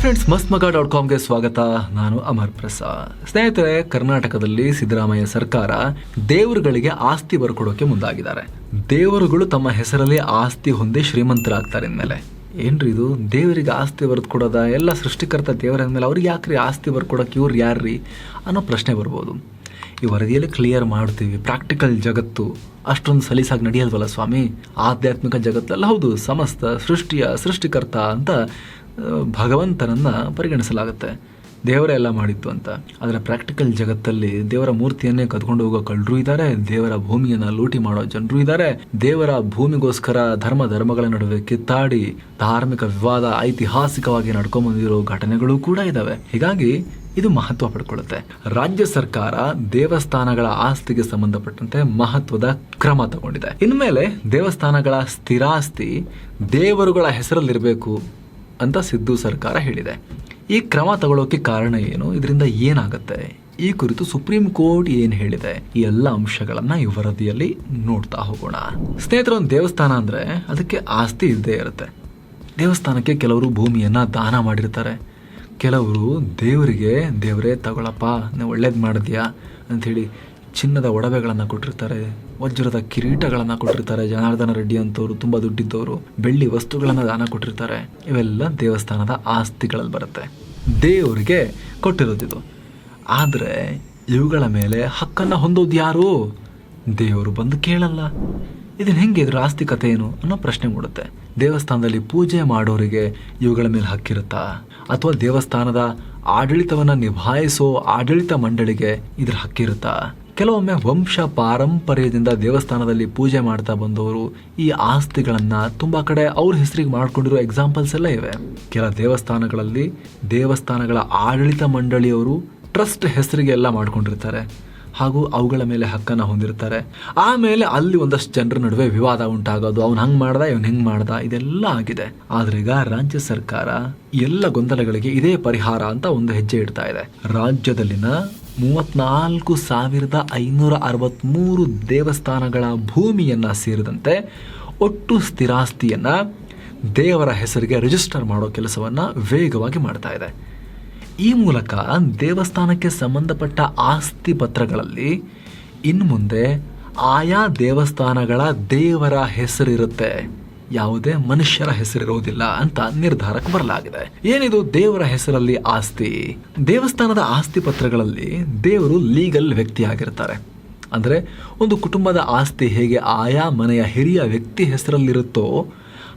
Friends ಮಸ್ತ್ ಮಗ dot ಕಾಮ್ಗೆ ಸ್ವಾಗತ. ನಾನು ಅಮರ್ ಪ್ರಸಾದ್. ಸ್ನೇಹಿತರೆ, ಕರ್ನಾಟಕದಲ್ಲಿ ಸಿದ್ದರಾಮಯ್ಯ ಸರ್ಕಾರ ದೇವರುಗಳಿಗೆ ಆಸ್ತಿ ಬರ್ಕೊಡೋಕೆ ಮುಂದಾಗಿದ್ದಾರೆ. ದೇವರುಗಳು ತಮ್ಮ ಹೆಸರಲ್ಲಿ ಆಸ್ತಿ ಹೊಂದಿ ಶ್ರೀಮಂತರಾಗ್ತಾರೆ ಅಂದಮೇಲೆ. ಏನ್ರಿ ಇದು? ದೇವರಿಗೆ ಆಸ್ತಿ ಬರೆದು ಕೊಡೋದ ಎಲ್ಲ ಸೃಷ್ಟಿಕರ್ತ ದೇವರ ಅಂದಮೇಲೆ ಅವ್ರಿಗೆ ಯಾಕ್ರಿ ಆಸ್ತಿ ಬರ್ಕೊಡೋಕೆ ಇವ್ರು ಯಾರ್ರಿ ಅನ್ನೋ ಪ್ರಶ್ನೆ ಬರ್ಬೋದು. ಈ ವರದಿಯಲ್ಲಿ ಕ್ಲಿಯರ್ ಮಾಡ್ತೀವಿ. ಪ್ರಾಕ್ಟಿಕಲ್ ಜಗತ್ತು ಅಷ್ಟೊಂದು ಸಲೀಸಾಗಿ ನಡೆಯಲ್ವಲ್ಲ ಸ್ವಾಮಿ? ಆಧ್ಯಾತ್ಮಿಕ ಜಗತ್ತಲ್ಲ. ಹೌದು, ಸಮಸ್ತ ಸೃಷ್ಟಿಯ ಸೃಷ್ಟಿಕರ್ತ ಅಂತ ಭಗವಂತನನ್ನ ಪರಿಗಣಿಸಲಾಗುತ್ತೆ. ದೇವರೇ ಎಲ್ಲ ಮಾಡಿತ್ತು ಅಂತ. ಆದರೆ ಪ್ರಾಕ್ಟಿಕಲ್ ಜಗತ್ತಲ್ಲಿ ದೇವರ ಮೂರ್ತಿಯನ್ನೇ ಕದ್ಕೊಂಡು ಹೋಗೋ ಕಳ್ಳರು ಇದ್ದಾರೆ, ದೇವರ ಭೂಮಿಯನ್ನು ಲೂಟಿ ಮಾಡೋ ಜನರು ಇದ್ದಾರೆ, ದೇವರ ಭೂಮಿಗೋಸ್ಕರ ಧರ್ಮ ಧರ್ಮಗಳ ನಡುವೆ ಕಿತ್ತಾಡಿ ಧಾರ್ಮಿಕ ವಿವಾದ ಐತಿಹಾಸಿಕವಾಗಿ ನಡ್ಕೊಂಡ್ ಬಂದಿರೋ ಘಟನೆಗಳು ಕೂಡ ಇದ್ದಾವೆ ಹೀಗಾಗಿ ಇದು ಮಹತ್ವ ಪಡ್ಕೊಳ್ಳುತ್ತೆ. ರಾಜ್ಯ ಸರ್ಕಾರ ದೇವಸ್ಥಾನಗಳ ಆಸ್ತಿಗೆ ಸಂಬಂಧಪಟ್ಟಂತೆ ಮಹತ್ವದ ಕ್ರಮ ತಗೊಂಡಿದೆ. ಇನ್ಮೇಲೆ ದೇವಸ್ಥಾನಗಳ ಸ್ಥಿರಾಸ್ತಿ ದೇವರುಗಳ ಹೆಸರಲ್ಲಿರಬೇಕು. ಅಂತ ಸಿದ್ದು ಸರ್ಕಾರ ಹೇಳಿದೆ. ಈ ಕ್ರಮ ತಗೊಳ್ಳೋಕೆ ಕಾರಣ ಏನು? ಇದರಿಂದ ಏನಾಗುತ್ತೆ? ಈ ಕುರಿತು ಸುಪ್ರೀಂ ಕೋರ್ಟ್ ಏನು ಹೇಳಿದೆ? ಈ ಎಲ್ಲ ಅಂಶಗಳನ್ನ ಈ ವರದಿಯಲ್ಲಿ ನೋಡ್ತಾ ಹೋಗೋಣ. ಸ್ನೇಹಿತರ, ಒಂದು ದೇವಸ್ಥಾನ ಅಂದ್ರೆ ಅದಕ್ಕೆ ಆಸ್ತಿ ಇದ್ದೇ ಇರುತ್ತೆ. ದೇವಸ್ಥಾನಕ್ಕೆ ಕೆಲವರು ಭೂಮಿಯನ್ನ ದಾನ ಮಾಡಿರ್ತಾರೆ. ಕೆಲವರು ದೇವರಿಗೆ, ದೇವರೇ, ತಗೊಳಪ್ಪ, ನೀವು ಒಳ್ಳೇದು ಮಾಡಿದ್ಯಾ? ಅಂಥೇಳಿ ಚಿನ್ನದ ಒಡವೆಗಳನ್ನು ಕೊಟ್ಟಿರ್ತಾರೆ, ವಜ್ರದ ಕಿರೀಟಗಳನ್ನು ಕೊಟ್ಟಿರ್ತಾರೆ. ಜನಾರ್ದನ ರೆಡ್ಡಿ ಅಂತವರು ತುಂಬ ದುಡ್ಡಿದ್ದವರು. ಬೆಳ್ಳಿ ವಸ್ತುಗಳನ್ನು ದಾನ ಕೊಟ್ಟಿರ್ತಾರೆ. ಇವೆಲ್ಲ ದೇವಸ್ಥಾನದ ಆಸ್ತಿಗಳಲ್ಲಿ ಬರುತ್ತೆ. ದೇವರಿಗೆ ಕೊಟ್ಟಿರೋದಿದು. ಆದರೆ ಇವುಗಳ ಮೇಲೆ ಹಕ್ಕನ್ನು ಹೊಂದೋದು ಯಾರು? ದೇವರು ಬಂದು ಕೇಳಲ್ಲ. ಇದನ್ನ ಹೆಂಗೆ ಇದ್ರ ಆಸ್ತಿಕತೆ ಏನು ಅನ್ನೋ ಪ್ರಶ್ನೆ ಮೂಡುತ್ತೆ. ದೇವಸ್ಥಾನದಲ್ಲಿ ಪೂಜೆ ಮಾಡೋರಿಗೆ ಇವುಗಳ ಮೇಲೆ ಹಕ್ಕಿರುತ್ತಾ? ಅಥವಾ ದೇವಸ್ಥಾನದ ಆಡಳಿತವನ್ನ ನಿಭಾಯಿಸೋ ಆಡಳಿತ ಮಂಡಳಿಗೆ ಇದ್ರ ಹಕ್ಕಿರುತ್ತಾ? ಕೆಲವೊಮ್ಮೆ ವಂಶ ಪಾರಂಪರ್ಯದಿಂದ ದೇವಸ್ಥಾನದಲ್ಲಿ ಪೂಜೆ ಮಾಡ್ತಾ ಬಂದವರು ಈ ಆಸ್ತಿಗಳನ್ನು ತುಂಬ ಕಡೆ ಅವ್ರ ಹೆಸರಿಗೆ ಮಾಡ್ಕೊಂಡಿರೋ ಎಕ್ಸಾಂಪಲ್ಸ್ ಎಲ್ಲ ಇವೆ. ಕೆಲ ದೇವಸ್ಥಾನಗಳಲ್ಲಿ ದೇವಸ್ಥಾನಗಳ ಆಡಳಿತ ಮಂಡಳಿಯವರು ಟ್ರಸ್ಟ್ ಹೆಸರಿಗೆ ಎಲ್ಲ ಮಾಡ್ಕೊಂಡಿರ್ತಾರೆ. ಹಾಗೂ ಅವುಗಳ ಮೇಲೆ ಹಕ್ಕನ್ನು ಹೊಂದಿರ್ತಾರೆ. ಆಮೇಲೆ ಅಲ್ಲಿ ಒಂದಷ್ಟು ಜನರ ನಡುವೆ ವಿವಾದ ಉಂಟಾಗೋದು, ಅವ್ನು ಹಂಗೆ ಮಾಡ್ದ, ಇವನು ಹೆಂಗೆ ಮಾಡ್ದ, ಇದೆಲ್ಲ ಆಗಿದೆ. ಆದ್ರೀಗ ರಾಜ್ಯ ಸರ್ಕಾರ ಎಲ್ಲ ಗೊಂದಲಗಳಿಗೆ ಇದೇ ಪರಿಹಾರ ಅಂತ ಒಂದು ಹೆಜ್ಜೆ ಇಡ್ತಾ ಇದೆ. ರಾಜ್ಯದಲ್ಲಿನ ಮೂವತ್ನಾಲ್ಕು ಸಾವಿರದ ಐನೂರ ಅರವತ್ತ್ಮೂರು ದೇವಸ್ಥಾನಗಳ ಭೂಮಿಯನ್ನು ಸೇರಿದಂತೆ ಒಟ್ಟು ಸ್ಥಿರಾಸ್ತಿಯನ್ನು ದೇವರ ಹೆಸರಿಗೆ ರಿಜಿಸ್ಟರ್ ಮಾಡೋ ಕೆಲಸವನ್ನು ವೇಗವಾಗಿ ಮಾಡ್ತಾ ಇದೆ. ಈ ಮೂಲಕ ದೇವಸ್ಥಾನಕ್ಕೆ ಸಂಬಂಧಪಟ್ಟ ಆಸ್ತಿ ಪತ್ರಗಳಲ್ಲಿ ಇನ್ನು ಮುಂದೆ ಆಯಾ ದೇವಸ್ಥಾನಗಳ ದೇವರ ಹೆಸರಿರುತ್ತೆ. ಯಾವುದೇ ಮನುಷ್ಯರ ಹೆಸರಿರುವುದಿಲ್ಲ ಅಂತ ನಿರ್ಧಾರಕ್ಕೆ ಬರಲಾಗಿದೆ. ಏನಿದು ದೇವರ ಹೆಸರಲ್ಲಿ ಆಸ್ತಿ? ದೇವಸ್ಥಾನದ ಆಸ್ತಿ ಪತ್ರಗಳಲ್ಲಿ ದೇವರು ಲೀಗಲ್ ವ್ಯಕ್ತಿಯಾಗಿರ್ತಾರೆ. ಅಂದರೆ ಒಂದು ಕುಟುಂಬದ ಆಸ್ತಿ ಹೇಗೆ ಆಯಾ ಮನೆಯ ಹಿರಿಯ ವ್ಯಕ್ತಿ ಹೆಸರಲ್ಲಿರುತ್ತೋ,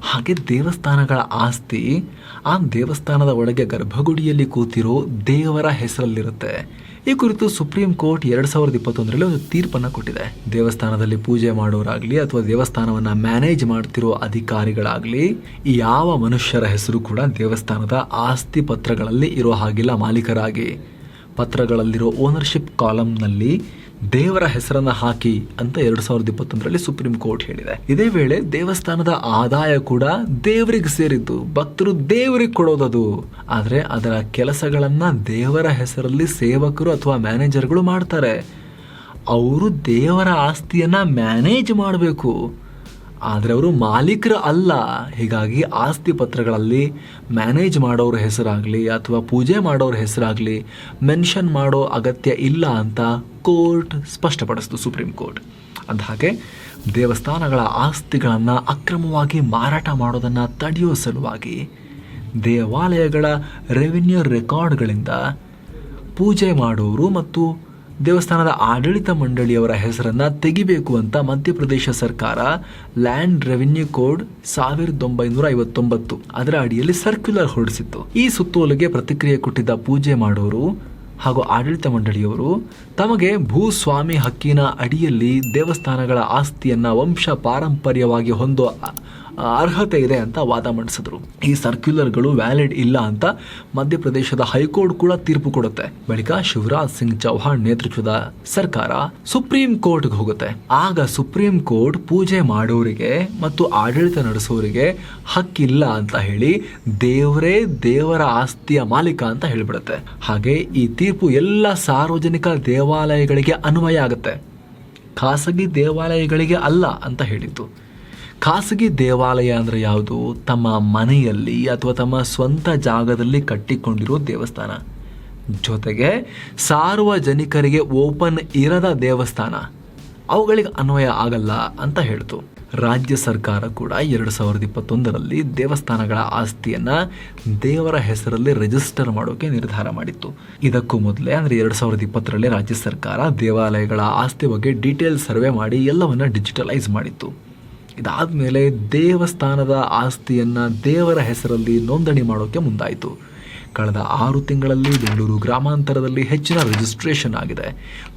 ಹಾಗೆ ದೇವಸ್ಥಾನಗಳ ಆಸ್ತಿ ಆ ದೇವಸ್ಥಾನದ ಒಳಗೆ ಗರ್ಭಗುಡಿಯಲ್ಲಿ ಕೂತಿರೋ ದೇವರ ಹೆಸರಲ್ಲಿರುತ್ತೆ. ಈ ಕುರಿತು ಸುಪ್ರೀಂ ಕೋರ್ಟ್ ಎರಡ್ ಸಾವಿರದ ಇಪ್ಪತ್ತೊಂದರಲ್ಲಿ ಒಂದು ತೀರ್ಪನ್ನು ಕೊಟ್ಟಿದೆ. ದೇವಸ್ಥಾನದಲ್ಲಿ ಪೂಜೆ ಮಾಡೋರಾಗ್ಲಿ ಅಥವಾ ದೇವಸ್ಥಾನವನ್ನ ಮ್ಯಾನೇಜ್ ಮಾಡ್ತಿರೋ ಅಧಿಕಾರಿಗಳಾಗ್ಲಿ ಯಾವ ಮನುಷ್ಯರ ಹೆಸರು ಕೂಡ ದೇವಸ್ಥಾನದ ಆಸ್ತಿ ಪತ್ರಗಳಲ್ಲಿ ಇರೋ ಹಾಗಿಲ್ಲ ಮಾಲೀಕರಾಗಿ. ಪತ್ರಗಳಲ್ಲಿರೋ ಓನರ್ಶಿಪ್ ಕಾಲಂನಲ್ಲಿ ದೇವರ ಹೆಸರನ್ನ ಹಾಕಿ ಅಂತ ಎರಡು ಸಾವಿರದ ಇಪ್ಪತ್ತೊಂದರಲ್ಲಿ ಸುಪ್ರೀಂ ಕೋರ್ಟ್ ಹೇಳಿದೆ. ಇದೇ ವೇಳೆ ದೇವಸ್ಥಾನದ ಆದಾಯ ಕೂಡ ದೇವರಿಗೆ ಸೇರಿದ್ದು, ಭಕ್ತರು ದೇವರಿಗೆ ಕೊಡೋದದು. ಆದರೆ ಅದರ ಕೆಲಸಗಳನ್ನು ದೇವರ ಹೆಸರಲ್ಲಿ ಸೇವಕರು ಅಥವಾ ಮ್ಯಾನೇಜರ್ಗಳು ಮಾಡ್ತಾರೆ. ಅವರು ದೇವರ ಆಸ್ತಿಯನ್ನ ಮ್ಯಾನೇಜ್ ಮಾಡಬೇಕು. ಆದರೆ ಅವರು ಮಾಲೀಕರು ಅಲ್ಲ. ಹೀಗಾಗಿ ಆಸ್ತಿ ಪತ್ರಗಳಲ್ಲಿ ಮ್ಯಾನೇಜ್ ಮಾಡೋರ ಹೆಸರಾಗಲಿ ಅಥವಾ ಪೂಜೆ ಮಾಡೋರ ಹೆಸರಾಗಲಿ ಮೆನ್ಷನ್ ಮಾಡೋ ಅಗತ್ಯ ಇಲ್ಲ ಅಂತ ಕೋರ್ಟ್ ಸ್ಪಷ್ಟಪಡಿಸಿತು ಸುಪ್ರೀಂ ಕೋರ್ಟ್. ಅಂದಹಾಗೆ, ದೇವಸ್ಥಾನಗಳ ಆಸ್ತಿಗಳನ್ನು ಅಕ್ರಮವಾಗಿ ಮಾರಾಟ ಮಾಡೋದನ್ನು ತಡೆಯೋ ಸಲುವಾಗಿ ದೇವಾಲಯಗಳ ರೆವಿನ್ಯೂ ರೆಕಾರ್ಡ್ಗಳಿಂದ ಪೂಜೆ ಮಾಡೋರು ಮತ್ತು ದೇವಸ್ಥಾನದ ಆಡಳಿತ ಮಂಡಳಿಯವರ ಹೆಸರನ್ನು ತೆಗಿಬೇಕು ಅಂತ ಮಧ್ಯಪ್ರದೇಶ ಸರ್ಕಾರ ಲ್ಯಾಂಡ್ ರೆವಿನ್ಯೂ ಕೋಡ್ ಸಾವಿರದ ಒಂಬೈನೂರ ಐವತ್ತೊಂಬತ್ತು ಅದರ ಅಡಿಯಲ್ಲಿ ಸರ್ಕ್ಯುಲರ್ ಹೊರಡಿಸಿತ್ತು. ಈ ಸುತ್ತೋಲೆಗೆ ಪ್ರತಿಕ್ರಿಯೆ ಕೊಟ್ಟಿದ್ದ ಪೂಜೆ ಮಾಡೋರು ಹಾಗೂ ಆಡಳಿತ ಮಂಡಳಿಯವರು ತಮಗೆ ಭೂಸ್ವಾಮಿ ಹಕ್ಕಿನ ಅಡಿಯಲ್ಲಿ ದೇವಸ್ಥಾನಗಳ ಆಸ್ತಿಯನ್ನು ವಂಶ ಪಾರಂಪರ್ಯವಾಗಿ ಹೊಂದೋ ಅರ್ಹತೆ ಇದೆ ಅಂತ ವಾದ ಮಂಡಿಸಿದ್ರು. ಈ ಸರ್ಕ್ಯುಲರ್ಗಳು ವ್ಯಾಲಿಡ್ ಇಲ್ಲ ಅಂತ ಮಧ್ಯಪ್ರದೇಶದ ಹೈಕೋರ್ಟ್ ಕೂಡ ತೀರ್ಪು ಕೊಡುತ್ತೆ. ಬಳಿಕ ಶಿವರಾಜ್ ಸಿಂಗ್ ಚೌಹಾಣ್ ನೇತೃತ್ವದ ಸರ್ಕಾರ ಸುಪ್ರೀಂ ಕೋರ್ಟ್ಗೆ ಹೋಗುತ್ತೆ. ಆಗ ಸುಪ್ರೀಂ ಕೋರ್ಟ್ ಪೂಜೆ ಮಾಡೋರಿಗೆ ಮತ್ತು ಆಡಳಿತ ನಡೆಸೋರಿಗೆ ಹಕ್ಕಿಲ್ಲ ಅಂತ ಹೇಳಿ ದೇವರೇ ದೇವರ ಆಸ್ತಿಯ ಮಾಲೀಕ ಅಂತ ಹೇಳಿಬಿಡುತ್ತೆ. ಹಾಗೆ ಈ ತೀರ್ಪು ಎಲ್ಲ ಸಾರ್ವಜನಿಕ ದೇವಾಲಯಗಳಿಗೆ ಅನ್ವಯ ಆಗುತ್ತೆ. ಖಾಸಗಿ ದೇವಾಲಯಗಳಿಗೆ ಅಲ್ಲ ಅಂತ ಹೇಳಿತ್ತು ಖಾಸಗಿ ದೇವಾಲಯ ಅಂದರೆ ಯಾವುದು? ತಮ್ಮ ಮನೆಯಲ್ಲಿ ಅಥವಾ ತಮ್ಮ ಸ್ವಂತ ಜಾಗದಲ್ಲಿ ಕಟ್ಟಿಕೊಂಡಿರೋ ದೇವಸ್ಥಾನ. ಜೊತೆಗೆ ಸಾರ್ವಜನಿಕರಿಗೆ ಓಪನ್ ಇರದ ದೇವಸ್ಥಾನ. ಅವುಗಳಿಗೆ ಅನ್ವಯ ಆಗಲ್ಲ ಅಂತ ಹೇಳ್ತು. ರಾಜ್ಯ ಸರ್ಕಾರ ಕೂಡ ಎರಡು ಸಾವಿರದ ಇಪ್ಪತ್ತೊಂದರಲ್ಲಿ ದೇವಸ್ಥಾನಗಳ ಆಸ್ತಿಯನ್ನು ದೇವರ ಹೆಸರಲ್ಲಿ ರಿಜಿಸ್ಟರ್ ಮಾಡೋಕೆ ನಿರ್ಧಾರ ಮಾಡಿತ್ತು. ಇದಕ್ಕೂ ಮೊದಲೇ ಅಂದರೆ ಎರಡು ಸಾವಿರದ ಇಪ್ಪತ್ತರಲ್ಲಿ ರಾಜ್ಯ ಸರ್ಕಾರ ದೇವಾಲಯಗಳ ಆಸ್ತಿ ಬಗ್ಗೆ ಡೀಟೇಲ್ ಸರ್ವೆ ಮಾಡಿ ಎಲ್ಲವನ್ನು ಡಿಜಿಟಲೈಸ್ ಮಾಡಿತ್ತು. ಇದಾದಮೇಲೆ ದೇವಸ್ಥಾನದ ಆಸ್ತಿಯನ್ನ ದೇವರ ಹೆಸರಲ್ಲಿ ನೋಂದಣಿ ಮಾಡೋಕೆ ಮುಂದಾಯಿತು. ಕಳೆದ ಆರು ತಿಂಗಳಲ್ಲಿ ಬೆಂಗಳೂರು ಗ್ರಾಮಾಂತರದಲ್ಲಿ ಹೆಚ್ಚಿನ ರಿಜಿಸ್ಟ್ರೇಷನ್ ಆಗಿದೆ.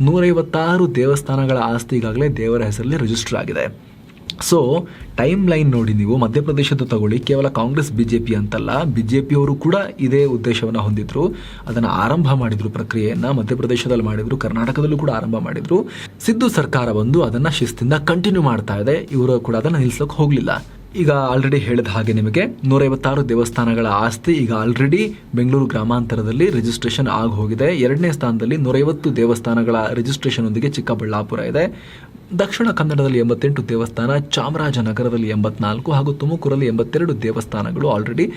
ನೂರೈವತ್ತಾರು ದೇವಸ್ಥಾನಗಳ ಆಸ್ತಿ ಈಗಾಗಲೇ ದೇವರ ಹೆಸರಲ್ಲಿ ರಿಜಿಸ್ಟರ್ ಆಗಿದೆ. ಸೊ ಟೈಮ್ ಲೈನ್ ನೋಡಿ ನೀವು ಮಧ್ಯಪ್ರದೇಶದ ತಗೊಳ್ಳಿ, ಕೇವಲ ಕಾಂಗ್ರೆಸ್, ಬಿಜೆಪಿ ಅಂತಲ್ಲ ಬಿಜೆಪಿಯವರು ಕೂಡ ಇದೇ ಉದ್ದೇಶವನ್ನು ಹೊಂದಿದ್ರು, ಅದನ್ನು ಆರಂಭ ಮಾಡಿದ್ರು ಪ್ರಕ್ರಿಯೆಯನ್ನು, ಮಧ್ಯಪ್ರದೇಶದಲ್ಲಿ ಮಾಡಿದ್ರು, ಕರ್ನಾಟಕದಲ್ಲೂ ಕೂಡ ಆರಂಭ ಮಾಡಿದ್ರು. ಸಿದ್ದು ಸರ್ಕಾರ ಬಂದು ಅದನ್ನು ಶಿಸ್ತಿಂದ ಕಂಟಿನ್ಯೂ ಮಾಡ್ತಾ ಇದೆ, ಇವರು ಕೂಡ ಅದನ್ನು ನಿಲ್ಲಿಸೋಕೆ ಹೋಗಲಿಲ್ಲ. ಈಗ ಆಲ್ರೆಡಿ ಹೇಳಿದ ಹಾಗೆ ನಿಮಗೆ ನೂರೈವತ್ತಾರು ದೇವಸ್ಥಾನಗಳ ಆಸ್ತಿ ಈಗ ಆಲ್ರೆಡಿ ಬೆಂಗಳೂರು ಗ್ರಾಮಾಂತರದಲ್ಲಿ ರಿಜಿಸ್ಟ್ರೇಷನ್ ಆಗಿ ಹೋಗಿದೆ ಎರಡನೇ ಸ್ಥಾನದಲ್ಲಿ ನೂರೈವತ್ತು ದೇವಸ್ಥಾನಗಳ ರಿಜಿಸ್ಟ್ರೇಷನ್ ಒಂದಿಗೆ ಚಿಕ್ಕಬಳ್ಳಾಪುರ ಇದೆ. ದಕ್ಷಿಣ ಕನ್ನಡದಲ್ಲಿ ಎಂಬತ್ತೆಂಟು ದೇವಸ್ಥಾನ, ಚಾಮರಾಜನಗರದಲ್ಲಿ ಎಂಬತ್ನಾಲ್ಕು ಹಾಗೂ ತುಮಕೂರಲ್ಲಿ ಎಂಬತ್ತೆರಡು ದೇವಸ್ಥಾನಗಳು ಆಲ್ರೆಡಿ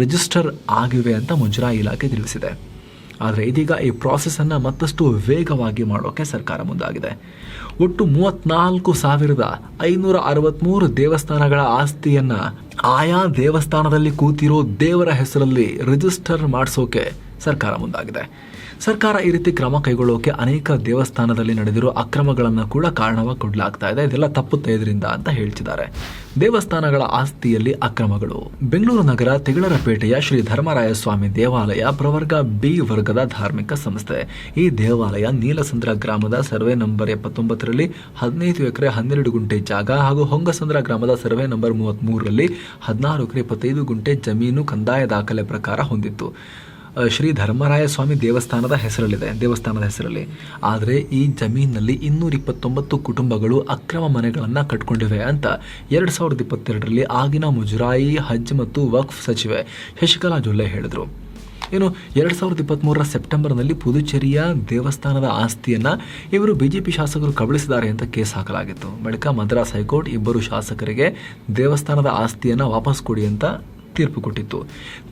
ರಿಜಿಸ್ಟರ್ ಆಗಿವೆ ಅಂತ ಮುಜರಾಯಿ ಇಲಾಖೆ ತಿಳಿಸಿದೆ. ಆದರೆ ಇದೀಗ ಈ ಪ್ರಾಸೆಸನ್ನು ಮತ್ತಷ್ಟು ವೇಗವಾಗಿ ಮಾಡೋಕೆ ಸರ್ಕಾರ ಮುಂದಾಗಿದೆ. ಒಟ್ಟು ಮೂವತ್ನಾಲ್ಕು ಸಾವಿರದ ಐನೂರ ಅರವತ್ತ್ಮೂರು ದೇವಸ್ಥಾನಗಳ ಆಸ್ತಿಯನ್ನ ಆಯಾ ದೇವಸ್ಥಾನದಲ್ಲಿ ಕೂತಿರೋ ದೇವರ ಹೆಸರಲ್ಲಿ ರಿಜಿಸ್ಟರ್ ಮಾಡಿಸೋಕೆ ಸರ್ಕಾರ ಮುಂದಾಗಿದೆ. ಸರ್ಕಾರ ಈ ರೀತಿ ಕ್ರಮ ಕೈಗೊಳ್ಳೋಕೆ ಅನೇಕ ದೇವಸ್ಥಾನದಲ್ಲಿ ನಡೆದಿರೋ ಅಕ್ರಮಗಳನ್ನು ಕೂಡ ಕಾರಣವಾಗಿ ಕೊಡಲಾಗ್ತಾ ಇದೆ. ಇದೆಲ್ಲ ತಪ್ಪುತ್ತೆ ಇದರಿಂದ ಅಂತ ಹೇಳ್ತಿದ್ದಾರೆ. ದೇವಸ್ಥಾನಗಳ ಆಸ್ತಿಯಲ್ಲಿ ಅಕ್ರಮಗಳು. ಬೆಂಗಳೂರು ನಗರ ತಿಗಳರಪೇಟೆಯ ಶ್ರೀ ಧರ್ಮರಾಯ ಸ್ವಾಮಿ ದೇವಾಲಯ ಪ್ರವರ್ಗ ಬಿ ವರ್ಗದ ಧಾರ್ಮಿಕ ಸಂಸ್ಥೆ. ಈ ದೇವಾಲಯ ನೀಲಸಂದ್ರ ಗ್ರಾಮದ ಸರ್ವೆ ನಂಬರ್ ಎಪ್ಪತ್ತೊಂಬತ್ತರಲ್ಲಿ ಹದಿನೈದು ಎಕರೆ ಹನ್ನೆರಡು ಗುಂಟೆ ಜಾಗ ಹಾಗೂ ಹೊಂಗಸಂದ್ರ ಗ್ರಾಮದ ಸರ್ವೆ ನಂಬರ್ ಮೂವತ್ತ್ಮೂರರಲ್ಲಿ ಹದಿನಾರು ಎಕರೆ ಇಪ್ಪತ್ತೈದು ಗುಂಟೆ ಜಮೀನು ಕಂದಾಯ ದಾಖಲೆ ಪ್ರಕಾರ ಹೊಂದಿತ್ತು. ಶ್ರೀ ಧರ್ಮರಾಯ ಸ್ವಾಮಿ ದೇವಸ್ಥಾನದ ಹೆಸರಲ್ಲಿದೆ, ದೇವಸ್ಥಾನದ ಹೆಸರಲ್ಲಿ. ಆದರೆ ಈ ಜಮೀನಿನಲ್ಲಿ ಇನ್ನೂರ ಇಪ್ಪತ್ತೊಂಬತ್ತು ಕುಟುಂಬಗಳು ಅಕ್ರಮ ಮನೆಗಳನ್ನು ಕಟ್ಕೊಂಡಿವೆ ಅಂತ ಎರಡು ಸಾವಿರದ ಇಪ್ಪತ್ತೆರಡರಲ್ಲಿ ಆಗಿನ ಮುಜರಾಯಿ, ಹಜ್ ಮತ್ತು ವಕ್ಫ್ ಸಚಿವೆ ಶಶಿಕಲಾ ಜೊಲ್ಲೆ ಹೇಳಿದರು. ಏನು ಎರಡು ಸಾವಿರದ ಇಪ್ಪತ್ತ್ಮೂರರ ಸೆಪ್ಟೆಂಬರ್ನಲ್ಲಿ ಪುದುಚೇರಿಯ ದೇವಸ್ಥಾನದ ಆಸ್ತಿಯನ್ನು ಇವರು ಬಿಜೆಪಿ ಶಾಸಕರು ಕಬಳಿಸಿದ್ದಾರೆ ಅಂತ ಕೇಸ್ ಹಾಕಲಾಗಿತ್ತು. ಬಳಿಕ ಮದ್ರಾಸ್ ಹೈಕೋರ್ಟ್ ಇಬ್ಬರು ಶಾಸಕರಿಗೆ ದೇವಸ್ಥಾನದ ಆಸ್ತಿಯನ್ನು ವಾಪಸ್ ಕೊಡಿ ಅಂತ ತೀರ್ಪು ಕೊಟ್ಟಿತ್ತು.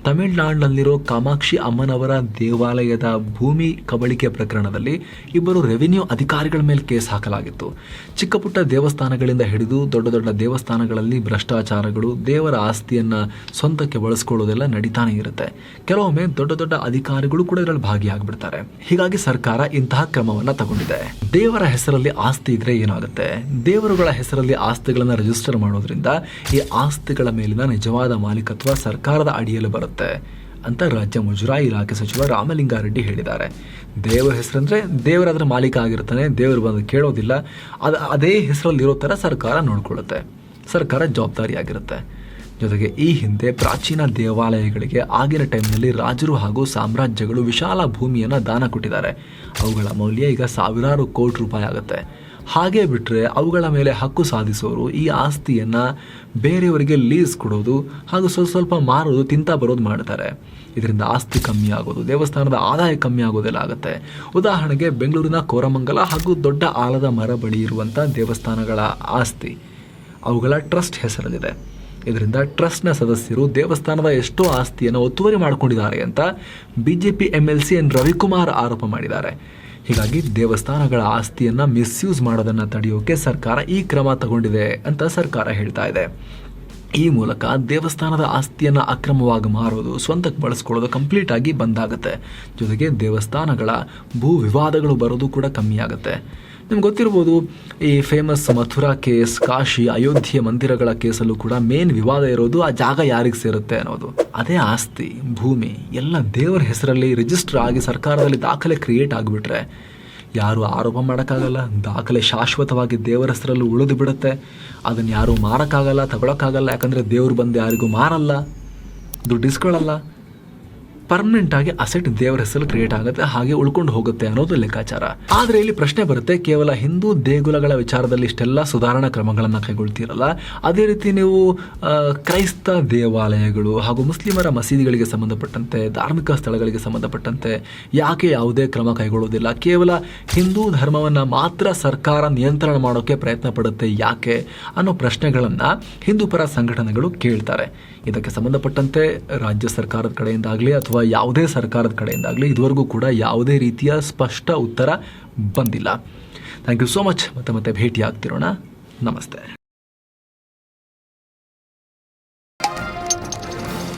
ತಮಿಳುನಾಡಿನಲ್ಲಿರೋ ಕಾಮಾಕ್ಷಿ ಅಮ್ಮನವರ ದೇವಾಲಯದ ಭೂಮಿ ಕಬಳಿಕೆ ಪ್ರಕರಣದಲ್ಲಿ ಇಬ್ಬರು ರೆವಿನ್ಯೂ ಅಧಿಕಾರಿಗಳ ಮೇಲೆ ಕೇಸ್ ಹಾಕಲಾಗಿತ್ತು. ಚಿಕ್ಕ ಪುಟ್ಟ ದೇವಸ್ಥಾನಗಳಿಂದ ಹಿಡಿದು ದೊಡ್ಡ ದೊಡ್ಡ ದೇವಸ್ಥಾನಗಳಲ್ಲಿ ಭ್ರಷ್ಟಾಚಾರಗಳು, ದೇವರ ಆಸ್ತಿಯನ್ನ ಸ್ವಂತಕ್ಕೆ ಬಳಸ್ಕೊಳ್ಳೋದೆಲ್ಲ ನಡೀತಾನೆ ಇರುತ್ತೆ. ಕೆಲವೊಮ್ಮೆ ದೊಡ್ಡ ದೊಡ್ಡ ಅಧಿಕಾರಿಗಳು ಕೂಡ ಇದರಲ್ಲಿ ಭಾಗಿಯಾಗ್ಬಿಡ್ತಾರೆ. ಹೀಗಾಗಿ ಸರ್ಕಾರ ಇಂತಹ ಕ್ರಮವನ್ನ ತಗೊಂಡಿದೆ. ದೇವರ ಹೆಸರಲ್ಲಿ ಆಸ್ತಿ ಇದ್ರೆ ಏನಾಗುತ್ತೆ? ದೇವರುಗಳ ಹೆಸರಲ್ಲಿ ಆಸ್ತಿಗಳನ್ನ ರಿಜಿಸ್ಟರ್ ಮಾಡೋದ್ರಿಂದ ಈ ಆಸ್ತಿಗಳ ಮೇಲಿನ ನಿಜವಾದ ಮಾಲೀಕತ್ವ ಸರ್ಕಾರದ ಅಡಿಯಲ್ಲಿ ಬರುತ್ತೆ ಅಂತ ರಾಜ್ಯ ಮುಜರಾಯಿ ಇಲಾಖೆ ಸಚಿವ ರಾಮಲಿಂಗಾರೆಡ್ಡಿ ಹೇಳಿದ್ದಾರೆ. ದೇವರ ಹೆಸರಂದ್ರೆ ಅದರ ಮಾಲೀಕ ಆಗಿರ್ತಾನೆ, ದೇವರು ಬಂದು ಕೇಳೋದಿಲ್ಲ, ಅದು, ಅದೇ ಹೆಸರಲ್ಲಿ ಇರೋ ಥರ ಸರ್ಕಾರ ನೋಡ್ಕೊಳ್ಳುತ್ತೆ. ಸರ್ಕಾರ ಜವಾಬ್ದಾರಿಯಾಗಿರುತ್ತೆ. ಜೊತೆಗೆ ಈ ಹಿಂದೆ ಪ್ರಾಚೀನ ದೇವಾಲಯಗಳಿಗೆ ಆಗಿನ ಟೈಮ್ನಲ್ಲಿ ರಾಜರು ಹಾಗೂ ಸಾಮ್ರಾಜ್ಯಗಳು ವಿಶಾಲ ಭೂಮಿಯನ್ನು ದಾನ ಕೊಟ್ಟಿದ್ದಾರೆ. ಅವುಗಳ ಮೌಲ್ಯ ಈಗ ಸಾವಿರಾರು ಕೋಟಿ ರೂಪಾಯಿ ಆಗುತ್ತೆ. ಹಾಗೆ ಬಿಟ್ಟರೆ ಅವುಗಳ ಮೇಲೆ ಹಕ್ಕು ಸಾಧಿಸೋರು ಈ ಆಸ್ತಿಯನ್ನು ಬೇರೆಯವರಿಗೆ ಲೀಸ್ ಕೊಡೋದು ಹಾಗೂ ಸ್ವಲ್ಪ ಸ್ವಲ್ಪ ಮಾರೋದು, ತಿಂತ ಬರೋದು ಮಾಡ್ತಾರೆ. ಇದರಿಂದ ಆಸ್ತಿ ಕಮ್ಮಿ ಆಗೋದು, ದೇವಸ್ಥಾನದ ಆದಾಯ ಕಮ್ಮಿ ಆಗೋದೆಲ್ಲ ಆಗುತ್ತೆ. ಉದಾಹರಣೆಗೆ ಬೆಂಗಳೂರಿನ ಕೋರಮಂಗಲ ಹಾಗೂ ದೊಡ್ಡ ಆಲದ ಮರ ಬಳಿ ಇರುವಂಥ ದೇವಸ್ಥಾನಗಳ ಆಸ್ತಿ. ಅವುಗಳ ಟ್ರಸ್ಟ್ ಹೆಸರಲ್ಲಿದೆ. ಇದರಿಂದ ಟ್ರಸ್ಟ್ನ ಸದಸ್ಯರು ದೇವಸ್ಥಾನದ ಎಷ್ಟೋ ಆಸ್ತಿಯನ್ನು ಒತ್ತುವರಿ ಮಾಡಿಕೊಂಡಿದ್ದಾರೆ ಅಂತ B J P M L C N Ravikumar ಆರೋಪ ಮಾಡಿದ್ದಾರೆ. ಹೀಗಾಗಿ ದೇವಸ್ಥಾನಗಳ ಆಸ್ತಿಯನ್ನ ಮಿಸ್ಯೂಸ್ ಮಾಡೋದನ್ನ ತಡೆಯೋಕೆ ಸರ್ಕಾರ ಈ ಕ್ರಮ ತಗೊಂಡಿದೆ ಅಂತ ಸರ್ಕಾರ ಹೇಳ್ತಾ ಇದೆ. ಈ ಮೂಲಕ ದೇವಸ್ಥಾನದ ಆಸ್ತಿಯನ್ನ ಅಕ್ರಮವಾಗಿ ಮಾರೋದು, ಸ್ವಂತಕ್ಕೆ ಬಳಸ್ಕೊಳ್ಳೋದು ಕಂಪ್ಲೀಟ್ ಆಗಿ ಬಂದಾಗುತ್ತೆ ಜೊತೆಗೆ ದೇವಸ್ಥಾನಗಳ ಭೂ ವಿವಾದಗಳು ಬರೋದು ಕೂಡ ಕಮ್ಮಿ ಆಗುತ್ತೆ. ನಿಮ್ಗೆ ಗೊತ್ತಿರ್ಬೋದು, ಈ ಫೇಮಸ್ ಮಥುರಾ ಕೇಸ್, ಕಾಶಿ ಅಯೋಧ್ಯೆ ಮಂದಿರಗಳ ಕೇಸಲ್ಲೂ ಕೂಡ ಮೇನ್ ವಿವಾದ ಇರೋದು ಆ ಜಾಗ ಯಾರಿಗೆ ಸೇರುತ್ತೆ ಅನ್ನೋದು. ಅದೇ ಆಸ್ತಿ, ಭೂಮಿ, ಎಲ್ಲ ದೇವರ ಹೆಸರಲ್ಲಿ ರಿಜಿಸ್ಟರ್ ಆಗಿ ಸರ್ಕಾರದಲ್ಲಿ ದಾಖಲೆ ಕ್ರಿಯೇಟ್ ಆಗಿಬಿಟ್ರೆ ಯಾರು ಆರೋಪ ಮಾಡೋಕ್ಕಾಗಲ್ಲ. ದಾಖಲೆ ಶಾಶ್ವತವಾಗಿ ದೇವರ ಹೆಸರಲ್ಲೂ ಉಳಿದು ಬಿಡುತ್ತೆ. ಅದನ್ನು ಯಾರೂ ಮಾರೋಕ್ಕಾಗಲ್ಲ, ತಗೊಳಕ್ಕಾಗಲ್ಲ. ಯಾಕಂದರೆ ದೇವ್ರು ಬಂದು ಯಾರಿಗೂ ಮಾರಲ್ಲ. ದುಡ್ಡು ಇಸ್ಕೊಳ್ಳಲ್ಲ. ಪರ್ಮನೆಂಟ್ ಆಗಿ ಅಸೆಟ್ ದೇವರ ಹೆಸರು ಕ್ರಿಯೇಟ್ ಆಗುತ್ತೆ, ಹಾಗೆ ಉಳ್ಕೊಂಡು ಹೋಗುತ್ತೆ ಅನ್ನೋದು ಲೆಕ್ಕಾಚಾರ. ಆದ್ರೆ ಇಲ್ಲಿ ಪ್ರಶ್ನೆ ಬರುತ್ತೆ, ಕೇವಲ ಹಿಂದೂ ದೇಗುಲಗಳ ವಿಚಾರದಲ್ಲಿ ಇಷ್ಟೆಲ್ಲ ಸುಧಾರಣಾ ಕ್ರಮಗಳನ್ನು ಕೈಗೊಳ್ತೀರಲ್ಲ? ಅದೇ ರೀತಿ ನೀವು ಕ್ರೈಸ್ತ ದೇವಾಲಯಗಳು ಹಾಗೂ ಮುಸ್ಲಿಮರ ಮಸೀದಿಗಳಿಗೆ ಸಂಬಂಧಪಟ್ಟಂತೆ, ಧಾರ್ಮಿಕ ಸ್ಥಳಗಳಿಗೆ ಸಂಬಂಧಪಟ್ಟಂತೆ ಯಾಕೆ ಯಾವುದೇ ಕ್ರಮ ಕೈಗೊಳ್ಳುವುದಿಲ್ಲ? ಕೇವಲ ಹಿಂದೂ ಧರ್ಮವನ್ನು ಮಾತ್ರ ಸರ್ಕಾರ ನಿಯಂತ್ರಣ ಮಾಡೋಕೆ ಪ್ರಯತ್ನ ಪಡುತ್ತೆ ಯಾಕೆ ಅನ್ನೋ ಪ್ರಶ್ನೆಗಳನ್ನು ಹಿಂದೂ ಪರ ಸಂಘಟನೆಗಳು ಕೇಳ್ತಾರೆ. ಇದಕ್ಕೆ ಸಂಬಂಧಪಟ್ಟಂತೆ ರಾಜ್ಯ ಸರ್ಕಾರದ ಕಡೆಯಿಂದಾಗಲಿ ಅಥವಾ ಯಾವುದೇ ಸರ್ಕಾರದ ಕಡೆಯಿಂದಾಗಲಿ ಇದುವರೆಗೂ ಕೂಡ ಯಾವುದೇ ರೀತಿಯ ಸ್ಪಷ್ಟ ಉತ್ತರ ಬಂದಿಲ್ಲ. ಥ್ಯಾಂಕ್ ಯು ಸೋ ಮಚ್ ಮತ್ತೆ ಮತ್ತೆ ಭೇಟಿ ಆಗ್ತಿರೋಣ ನಮಸ್ತೆ.